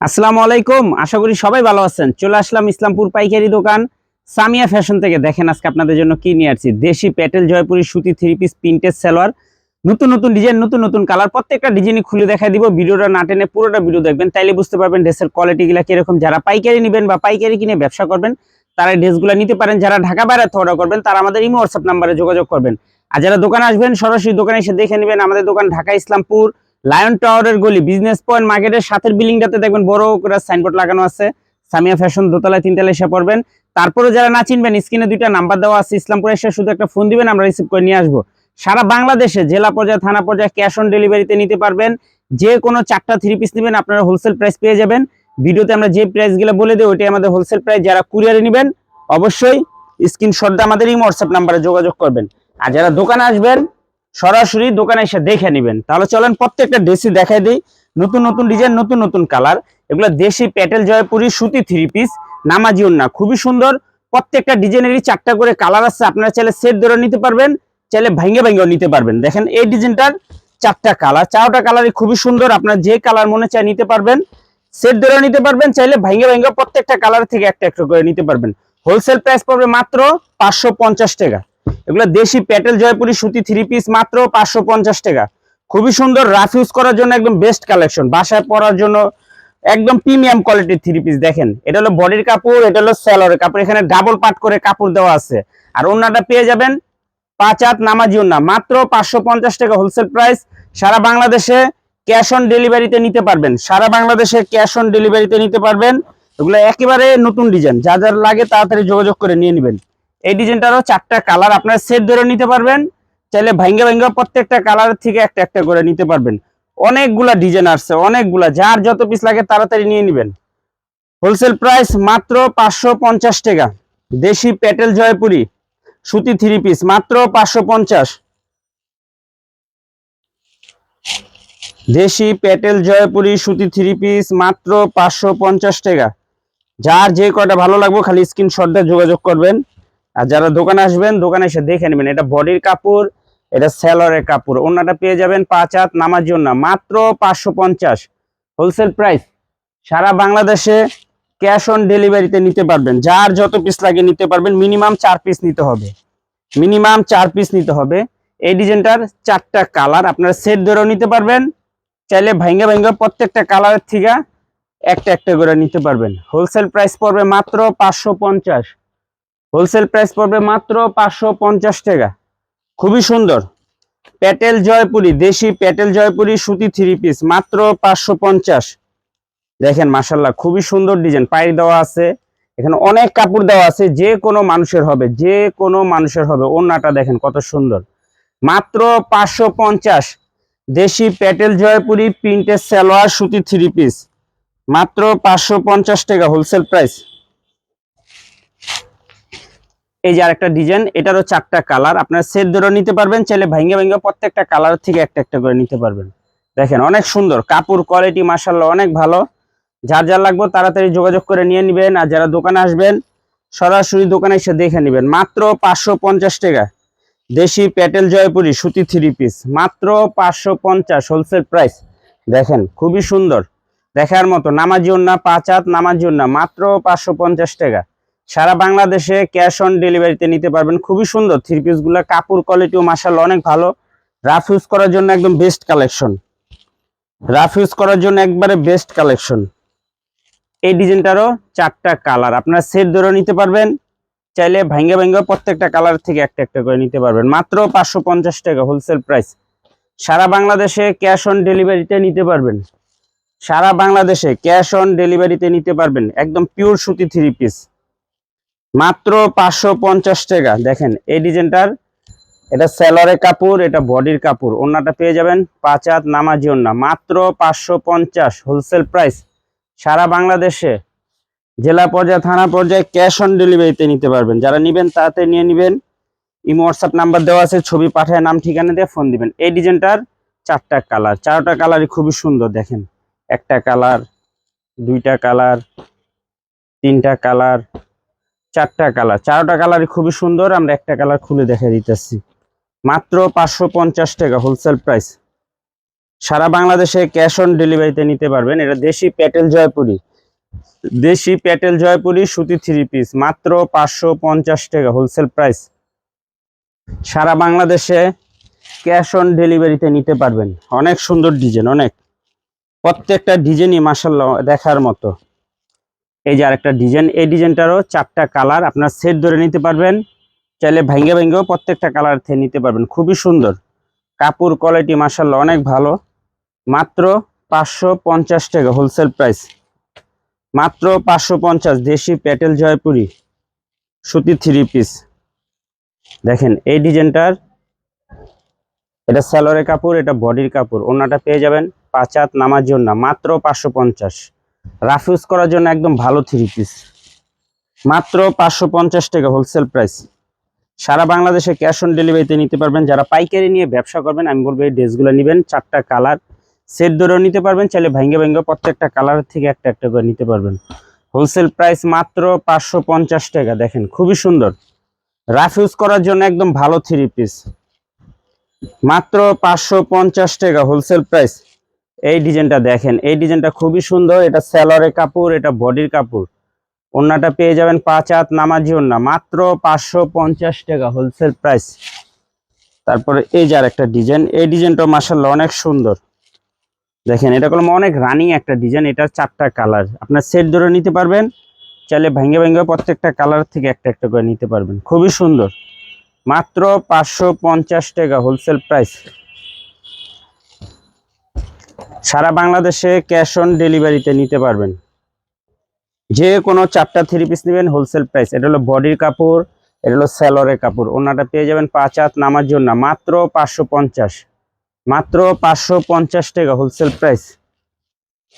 আসসালামু আলাইকুম। আশা করি সবাই ভালো আছেন। চলে আসলাম ইসলামপুর পাইকারি দোকান। সামিয়া ফ্যাশন থেকে দেখেন আজকে আপনাদের জন্য কি নিয়ে আসছি। দেশি প্যাটেল, জয়পুরি সুতি থ্রি পিস প্রিন্টেড সালোয়ার। নতুন নতুন ডিজাইন নতুন নতুন কালার প্রত্যেকটা ডিজাইনই খুলে দেখাই দিব। ভিডিওটা না টেনে পুরোটা ভিডিও দেখবেন। তাইলে বুঝতে পারবেন ড্রেসের কোয়ালিটিগুলো কীরকম। যারা পাইকারি নেবেন বা পাইকারি কিনে ব্যবসা করবেন, তারা ড্রেসগুলো নিতে পারেন। যারা ঢাকা বাইরে অর্ডার করবেন, তারা আমাদের ইমো হোয়াটসঅ্যাপ নাম্বারে যোগাযোগ করবেন। আর যারা দোকানে আসবেন, সরাসরি দোকানে এসে দেখে নেবেন আমাদের দোকান ঢাকা ইসলামপুর। লায়ন টাওয়ারের গলি বিজনেস পয়েন্ট মার্কেটের সাথের বিল্ডিংটাতে দেখবেন বড় করে সাইনবোর্ড লাগানো আছে। সামিয়া ফ্যাশন দোতলায় তিনতলায় এসে পড়বেন তারপরে যারা না চিনবেন স্ক্রিনে দুইটা নাম্বার দেওয়া আছে। ইসলামপুরে এসে শুধু একটা ফোন দিবেন, আমরা রিসিভ করে নিয়ে আসব। সারা বাংলাদেশে জেলা পর্যায়ে, থানা পর্যায়ে ক্যাশ অন ডেলিভারিতে নিতে পারবেন। যে কোনো চারটা থ্রি পিস নেবেন, আপনারা হোলসেল প্রাইস পেয়ে যাবেন। ভিডিওতে আমরা যে প্রাইসগুলো বলে দিই ওইটাই আমাদের হোলসেল প্রাইস যারা কুরিয়ারে নেবেন, অবশ্যই স্ক্রিনশটটা আমাদের এই হোয়াটসঅ্যাপ নাম্বারে যোগাযোগ করবেন। আর যারা দোকানে আসবেন সরাসরি দোকানে এসে দেখে নেবেন। তাহলে চলেন প্রত্যেকটা ড্রেসই দেখাই দিই। নতুন নতুন ডিজাইন নতুন নতুন কালার এগুলো দেশি প্যাটেল, জয়পুরি, সুতি থ্রি পিস নামাজি না খুবই সুন্দর। প্রত্যেকটা ডিজাইনেরই চারটা করে কালার আছে। আপনারা চাইলে সেট ধরে নিতে পারবেন, চাইলে ভাঙ্গে ভাঙ্গেও নিতে পারবেন। দেখেন, এই ডিজাইনটার চারটা কালার চারটা কালারই খুবই সুন্দর। আপনার যে কালার মনে চায় নিতে পারবেন সেট ধরে নিতে পারবেন, চাইলে ভাঙ্গে ভাঙ্গে প্রত্যেকটা কালার থেকে একটা একটা করে নিতে পারবেন। হোলসেল প্রাইস পড়বে মাত্র পাঁচশো পঞ্চাশ টাকা। এগুলো দেশি প্যাটেল জয়পুরি সুতি থ্রি পিস মাত্র পাঁচশো পঞ্চাশ টাকা। খুবই সুন্দর রাফ ইউজ করার জন্য একদম বেস্ট কালেকশন বাসায় পরার জন্য একদম প্রিমিয়াম কোয়ালিটির থ্রি পিস দেখেন। এটা হলো বডির কাপড়, এটা হলো স্যালোয়ারের কাপড়। এখানে ডাবল পাট করে কাপড় দেওয়া আছে। আর ওনাটা পেয়ে যাবেন পাঁচ হাত নামাজি ওনা মাত্র পাঁচশো পঞ্চাশ টাকা হোলসেল প্রাইস সারা বাংলাদেশে ক্যাশ অন ডেলিভারিতে নিতে পারবেন। সারা বাংলাদেশে ক্যাশ অন ডেলিভারিতে নিতে পারবেন। এগুলো একেবারে নতুন ডিজাইন যা যার লাগে তাড়াতাড়ি যোগাযোগ করে নিয়ে নেবেন। এই ডিজাইনটারও চারটা কালার আপনারা সেট ধরে নিতে পারবেন। চাইলে ভাঙ্গে ভাঙ্গে প্রত্যেকটা কালার থেকে একটা একটা করে নিতে পারবেন। অনেকগুলা ডিজাইন আসছে, অনেকগুলা। যার যত পিস লাগে তাড়াতাড়ি নিয়ে নেবেন। হোলসেল প্রাইস মাত্র পাঁচশো পঞ্চাশ টাকা। দেশি প্যাটেল জয়পুরি, সুতি থ্রি পিস মাত্র পাঁচশো পঞ্চাশ। দেশি প্যাটেল জয়পুরি, সুতি থ্রি পিস মাত্র পাঁচশো পঞ্চাশ টাকা। যার যে কয়টা ভালো লাগবে খালি স্ক্রিনশটটা যোগাযোগ করবেন। আর যারা দোকানে আসবেন, দোকানে এসে দেখে নেবেন, এটা বডির কাপড়, এটা স্যালোয়ারের কাপড়। ওনাটা পেয়ে যাবেন পাঁচ হাত নামার জন্য। মাত্র পাঁচশো পঞ্চাশ। হোলসেল প্রাইস, সারা বাংলাদেশে ক্যাশ অন ডেলিভারিতে নিতে পারবেন। যার যত পিস লাগে নিতে পারবেন, মিনিমাম চার পিস নিতে হবে। মিনিমাম চার পিস নিতে হবে। এই ডিজাইনটার চারটা কালার আপনারা সেট ধরেও নিতে পারবেন। চাইলে ভাঙ্গে ভাঙ্গে প্রত্যেকটা কালারের থেকে একটা একটা করে নিতে পারবেন। হোলসেল প্রাইস পড়বে মাত্র পাঁচশো পঞ্চাশ। হোলসেল প্রাইস পড়বে মাত্র পাঁচশো পঞ্চাশ টাকা। খুবই সুন্দর। প্যাটেল জয়পুরি, দেশি প্যাটেল জয়পুরি সুতি থ্রি পিস মাত্র পাঁচশো পঞ্চাশ। দেখেন মাসাল্লাহ খুবই সুন্দর ডিজাইন। পায়ের দেওয়া আছে, এখানে অনেক কাপড় দেওয়া আছে, যে কোনো মানুষের হবে, যে কোনো মানুষের হবে। ওন্নাটা দেখেন, কত সুন্দর। মাত্র পাঁচশো পঞ্চাশ। দেশি প্যাটেল জয়পুরি প্রিন্টের সালোয়ার সুতি থ্রি পিস মাত্র পাঁচশো পঞ্চাশ টাকা হোলসেল প্রাইস। এই যে আরেকটা ডিজাইন এটারও চারটা কালার আপনার সেট ধরে নিতে পারবেন, চাইলে ভাঙ্গে ভাঙ্গে প্রত্যেকটা কালার থেকে একটা একটা করে নিতে পারবেন। দেখেন, অনেক সুন্দর। কাপড় কোয়ালিটি মাসাল্লাহ অনেক ভালো। যার যার লাগবে তাড়াতাড়ি যোগাযোগ করে নিয়ে নেবেন, আর যারা দোকানে আসবেন, সরাসরি দোকানে এসে দেখে নেবেন। মাত্র পাঁচশো পঞ্চাশ টাকা। দেশি প্যাটেল জয়পুরি সুতি থ্রি পিস মাত্র পাঁচশো পঞ্চাশ হোলসেল প্রাইস দেখেন, খুবই সুন্দর। দেখার মতো, নামাজি না পাঁচ হাত মাত্র পাঁচশো পঞ্চাশ টাকা। সারা বাংলাদেশে ক্যাশ অন ডেলিভারিতে নিতে পারবেন। খুবই সুন্দর থ্রি পিসগুলা, কাপড় কোয়ালিটিও মাসাল অনেক ভালো। রাফ ইউজ করার জন্য একদম বেস্ট কালেকশন রাফ ইউজ করার জন্য একবারে বেস্ট কালেকশন এই ডিজাইনটারও চারটা কালার আপনারা সেট ধরে নিতে পারবেন, চাইলে ভাঙ্গে ভাঙ্গে প্রত্যেকটা কালার থেকে একটা একটা করে নিতে পারবেন। মাত্র পাঁচশো পঞ্চাশ টাকা হোলসেল প্রাইস সারা বাংলাদেশে ক্যাশ অন ডেলিভারিতে নিতে পারবেন। সারা বাংলাদেশে ক্যাশ অন ডেলিভারিতে নিতে পারবেন। একদম পিওর সুতি থ্রি পিস মাত্র পাঁচশো পঞ্চাশ টাকা। দেখেন, এই ডিজাইনটার, এটা স্যালোয়ারের কাপড়, এটা বডির কাপড়। ওনাটা পেয়ে যাবেন পাঁচ হাত নামাজি ওন্না মাত্র পাঁচশো পঞ্চাশ হোলসেল প্রাইস সারা বাংলাদেশে, জেলা পর্যায়ে, থানা পর্যায়ে ক্যাশ অন ডেলিভারিতে নিতে পারবেন। যারা নিবেন তাতে নিয়ে নিবেন। ইমো হোয়াটসঅ্যাপ নাম্বার দেওয়া আছে, ছবি পাঠায়, নাম, ঠিকানা দিয়ে ফোন দিবেন। এই ডিজাইনটার চারটা কালার চারটা কালারই খুবই সুন্দর, দেখেন। একটা কালার দুইটা কালার তিনটা কালার চারটা কালার। চারটা কালারই খুবই সুন্দর, আমরা একটা কালার খুলে দেখে দিতেছি। মাত্র পাঁচশো পঞ্চাশ টাকা হোলসেল প্রাইস সারা বাংলাদেশে ক্যাশ অন ডেলিভারিতে নিতে পারবেন। এটা দেশি প্যাটেল জয়পুরি। দেশি প্যাটেল জয়পুরি সুতি থ্রি পিস মাত্র পাঁচশো পঞ্চাশ টাকা হোলসেল প্রাইস সারা বাংলাদেশে ক্যাশ অন ডেলিভারিতে নিতে পারবেন। অনেক সুন্দর ডিজাইন অনেক। প্রত্যেকটা ডিজাইনই মাসাল্লাহ দেখার মতো। এই যে আরেকটা ডিজাইন, এই ডিজাইনটারও চারটা কালার আপনার সেট ধরে নিতে পারবেন। চাইলে ভেঙ্গে ভেঙ্গেও প্রত্যেকটা কালার থেকে নিতে পারবেন, খুবই সুন্দর। কাপড় কোয়ালিটি মাসাল্লাহ অনেক ভালো। মাত্র পাঁচশো পঞ্চাশ টাকা হোলসেল প্রাইস মাত্র পাঁচশো পঞ্চাশ দেশি প্যাটেল জয়পুরি, সুতি থ্রি পিস দেখেন, এই ডিজাইনটার এটা স্যালোরে কাপড়, এটা বডির কাপড়, ওনাটা পেয়ে যাবেন পাঁচ হাত নামার জন্য। মাত্র পাঁচশো পঞ্চাশ। রাফ ইউজ করার জন্য একদম ভালো থ্রি পিস মাত্র পাঁচশো পঞ্চাশ টাকা হোলসেল প্রাইস সারা বাংলাদেশে ক্যাশ অন ডেলিভারিতে নিতে পারবেন। যারা পাইকারি নিয়ে ব্যবসা করবেন, আমি বলব এই ড্রেসগুলো নেবেন, চারটা কালার সেট ধরেও নিতে পারবেন, চাইলে ভেঙ্গে ভেঙ্গে প্রত্যেকটা কালার থেকে একটা একটা করে নিতে পারবেন। হোলসেল প্রাইস মাত্র পাঁচশো পঞ্চাশ টাকা, দেখেন খুবই সুন্দর। রাফ ইউজ করার জন্য একদম ভালো থ্রি পিস মাত্র পাঁচশো পঞ্চাশ টাকা হোলসেল প্রাইস এই ডিজাইনটা দেখেন, এই ডিজাইনটা খুবই সুন্দর, এটা স্যালোরে কাপড়, এটা বডির কাপড়। ওন্নাটা পেয়ে যাবেন পাঁচ হাত নামাজি ওন্না মাত্র পাঁচশো পঞ্চাশ টাকা হোলসেল প্রাইস তারপরে এই যে আর একটা ডিজাইন, এই ডিজাইনটা মাসাল্লাহ অনেক সুন্দর। দেখেন, এটা করলাম অনেক রানিং একটা ডিজাইন এটার চারটা কালার আপনার সেট ধরে নিতে পারবেন, চাইলে ভেঙে ভেঙে প্রত্যেকটা কালার থেকে একটা একটা করে নিতে পারবেন। খুবই সুন্দর। মাত্র পাঁচশো পঞ্চাশ টাকা হোলসেল প্রাইস সারা বাংলাদেশে ক্যাশ অন ডেলিভারিতে নিতে পারবেন। যে কোনো চারটা থ্রি পিস নেবেন হোলসেল প্রাইস এটা হলো বডির কাপড়, এটা হলো স্যালোরের কাপড়। ওনাটা পেয়ে যাবেন পাঁচ হাত নামার জন্য। মাত্র পাঁচশো পঞ্চাশ। মাত্র পাঁচশো পঞ্চাশ টাকা হোলসেল প্রাইস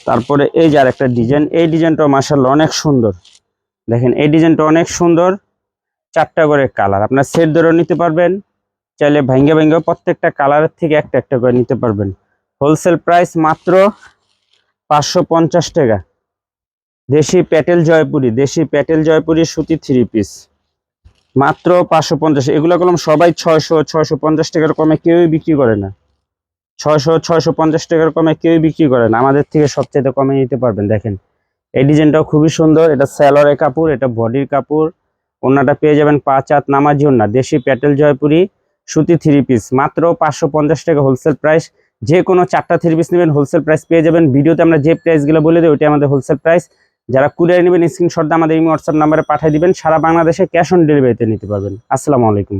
তারপরে এই যে আরেকটা ডিজাইন এই ডিজাইনটা মাসাল্লাহ অনেক সুন্দর। দেখেন, এই ডিজাইনটা অনেক সুন্দর। চারটা করে কালার আপনার সেট ধরেও নিতে পারবেন। চাইলে ভেঙ্গে ভেঙ্গে প্রত্যেকটা কালারের থেকে একটা একটা করে নিতে পারবেন। হোলসেল প্রাইস মাত্র পাঁচশো পঞ্চাশ টাকা। দেশি প্যাটেল জয়পুরি, দেশি প্যাটেল জয়পুরি সুতি থ্রি পিস মাত্র পাঁচশো পঞ্চাশ, এগুলো কলম সবাই ছয়শো ছয়শো পঞ্চাশ টাকার কমে কেউই বিক্রি করে না। ছয়শো ছয়শো পঞ্চাশ টাকার কমে কেউই বিক্রি করে না। আমাদের থেকে সবচেয়ে কমে নিতে পারবেন, দেখেন। এই ডিজাইনটাও খুবই সুন্দর, এটা স্যালোরে কাপড়, এটা বডির কাপড়। ওনাটা পেয়ে যাবেন পাঁচ হাত নামার জন্য দেশি প্যাটেল জয়পুরি সুতি থ্রি পিস মাত্র পাঁচশো পঞ্চাশ টাকা হোলসেল প্রাইস। যে কোনো চারটা থ্রি পিস নেবেন হোলসেল প্রাইস পেয়ে যাবেন। ভিডিওতে আমরা যে প্রাইসগুলো বলে দিই ওইটা আমাদের হোলসেল প্রাইস যারা কুরিয়ার নেবেন স্ক্রিনশট দিয়ে আমাদের এই হোয়াটসঅ্যাপ নাম্বারে পাঠিয়ে দিবেন। সারা বাংলাদেশে ক্যাশ অন ডেলিভারিতে নিতে পারবেন। আসসালামু আলাইকুম।